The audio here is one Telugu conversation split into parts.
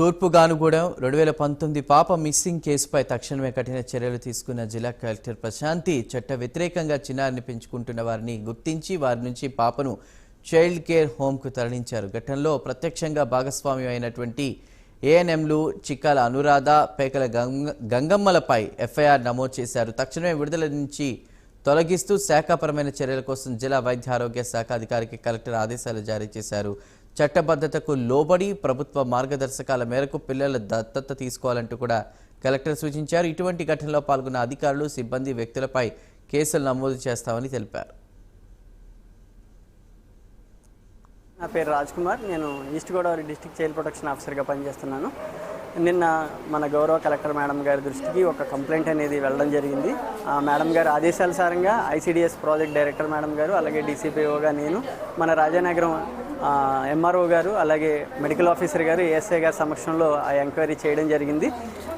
తూర్పుగానుగూడెం రెండు వేల పంతొమ్మిది పాప మిస్సింగ్ కేసుపై తక్షణమే కఠిన చర్యలు తీసుకున్న జిల్లా కలెక్టర్ ప్రశాంతి చట్ట వ్యతిరేకంగా చిన్నారిని పెంచుకుంటున్న వారిని గుర్తించి వారి నుంచి పాపను చైల్డ్ కేర్ హోమ్కు తరలించారు. ఘటనలో ప్రత్యక్షంగా భాగస్వామ్యం అయినటువంటి ఏఎన్ఎంలు చిక్కాల అనురాధ పేకల గంగ గంగమ్మలపై ఎఫ్ఐఆర్ నమోదు చేశారు. తక్షణమే విడుదల నుంచి తొలగిస్తూ శాఖాపరమైన చర్యల కోసం జిల్లా వైద్య ఆరోగ్య శాఖ అధికారికి కలెక్టర్ ఆదేశాలు జారీ చేశారు. చట్టబద్ధతకు లోబడి ప్రభుత్వ మార్గదర్శకాల మేరకు పిల్లల దత్తత తీసుకోవాలంటూ కూడా కలెక్టర్ సూచించారు. ఇటువంటి ఘటనలో పాల్గొన్న అధికారులు సిబ్బంది వ్యక్తులపై కేసులు నమోదు చేస్తామని తెలిపారు. నా పేరు రాజ్ కుమార్ నేను east Godavari district child protection ఆఫీసర్గా పనిచేస్తున్నాను. నిన్న మన గౌరవ కలెక్టర్ మేడం గారి దృష్టికి ఒక కంప్లైంట్ అనేది వెళ్ళడం జరిగింది. ఆ మేడం గారి ఆదేశానుసారంగా ఐసీడీఎస్ ప్రాజెక్ట్ డైరెక్టర్ మేడం గారు అలాగే డీసీపీఓగా నేను మన రాజానగరం ఎంఆర్ఓ గారు అలాగే మెడికల్ ఆఫీసర్ గారు ఏఎస్ఐ గారి సమక్షంలో ఆ ఎంక్వైరీ చేయడం జరిగింది.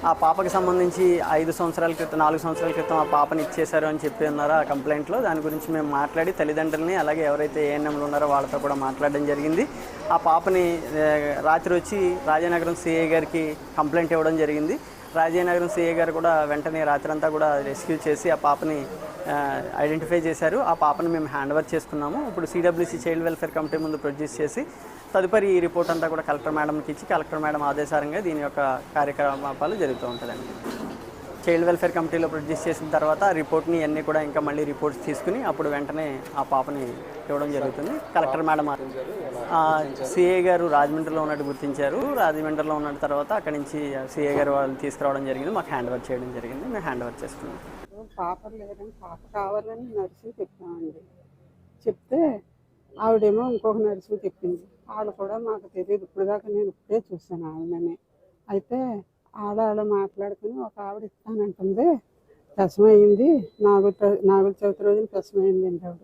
ఆ పాపకి సంబంధించి ఐదు సంవత్సరాల క్రితం నాలుగు సంవత్సరాల క్రితం ఆ పాపని ఇచ్చేశారు అని చెప్పి ఉన్నారు ఆ కంప్లైంట్లో. దాని గురించి మేము మాట్లాడి తల్లిదండ్రులని అలాగే ఎవరైతే ఏఎన్ఎంలు ఉన్నారో వాళ్ళతో కూడా మాట్లాడడం జరిగింది. ఆ పాపని రాత్రి వచ్చి రాజానగరం సిఐ గారికి కంప్లైంట్ ఇవ్వడం జరిగింది. రాజీనగరం సిఐ గారు కూడా వెంటనే రాత్రంతా కూడా రెస్క్యూ చేసి ఆ పాపని ఐడెంటిఫై చేశారు. ఆ పాపని మేము హ్యాండ్ ఓవర్ చేసుకున్నాము. ఇప్పుడు సిడబ్ల్యూసీ చైల్డ్ వెల్ఫేర్ కమిటీ ముందు ప్రొడ్యూస్ చేసి తదుపరి ఈ రిపోర్ట్ అంతా కూడా కలెక్టర్ మేడంకి ఇచ్చి కలెక్టర్ మేడం ఆదేశారంగా దీని యొక్క కార్యకలాపాలు జరుగుతూ ఉంటుందండి చైల్డ్ వెల్ఫేర్ కమిటీలో ప్రొడ్యూస్ చేసిన తర్వాత రిపోర్ట్ని అన్నీ కూడా ఇంకా మళ్ళీ రిపోర్ట్స్ తీసుకుని అప్పుడు వెంటనే ఆ పాపని ఇవ్వడం జరుగుతుంది. కలెక్టర్ మేడం సిఏ గారు రాజమండ్రిలో ఉన్నట్టు గుర్తించారు. రాజమండ్రిలో ఉన్న తర్వాత అక్కడి నుంచి సిఏ గారు వాళ్ళు తీసుకురావడం జరిగింది. మాకు హ్యాండ్ ఓవర్ చేయడం జరిగింది. మేము హ్యాండ్ ఓవర్ చేసుకున్నాం. పాప లేదని పాప కావాలని నర్సు చెప్తామండి చెప్తే ఆవిడేమో ఇంకొక నర్సు చెప్పింది. వాళ్ళు కూడా మాకు తెలియదు ఇప్పుడు దాకా నేను ఇప్పుడే చూసాను ఆవిడనే. అయితే ఆడాళ్ళ మాట్లాడుకుని ఒక ఆవిడ ఇస్తానంటుంది. ప్రసవమైంది నాగుల నాగుల చవితి రోజున ప్రసవమైంది అండి ఆవిడ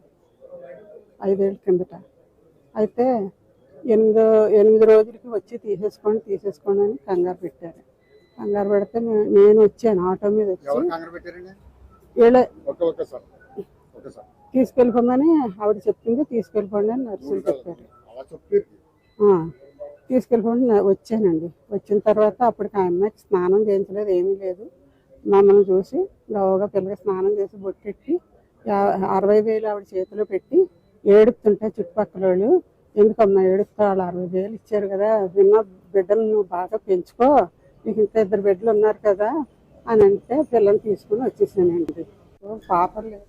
ఐదేళ్ళ కిందట. అయితే ఎనిమిదో ఎనిమిది రోజులకి వచ్చి తీసేసుకోండి తీసేసుకోండి అని కంగారు పెట్టారు. కంగారు పెడితే నేను వచ్చాను. ఆటో మీద వచ్చి తీసుకెళ్ళిపోమని ఆవిడ చెప్పింది. తీసుకెళ్ళిపోండి అని నర్సులు చెప్పారు. తీసుకెళ్ళిపోండి వచ్చానండి. వచ్చిన తర్వాత అప్పటికి ఆ అమ్మాయికి స్నానం చేయించలేదు ఏమీ లేదు. మమ్మల్ని చూసి లోగా పిల్లకి స్నానం చేసి బొట్టెట్టి అరవై వేలు ఆవిడ చేతిలో పెట్టి ఏడుపుతుంటే చుట్టుపక్కల వాళ్ళు ఎందుకమ్మా ఏడుపుతా? వాళ్ళు అరవై వేలు ఇచ్చారు కదా విన్న బిడ్డలు నువ్వు బాగా పెంచుకో నీకు ఇంకా ఇద్దరు బిడ్డలు ఉన్నారు కదా అని అంటే పిల్లల్ని తీసుకుని వచ్చేసానండి. పాపర్లేదు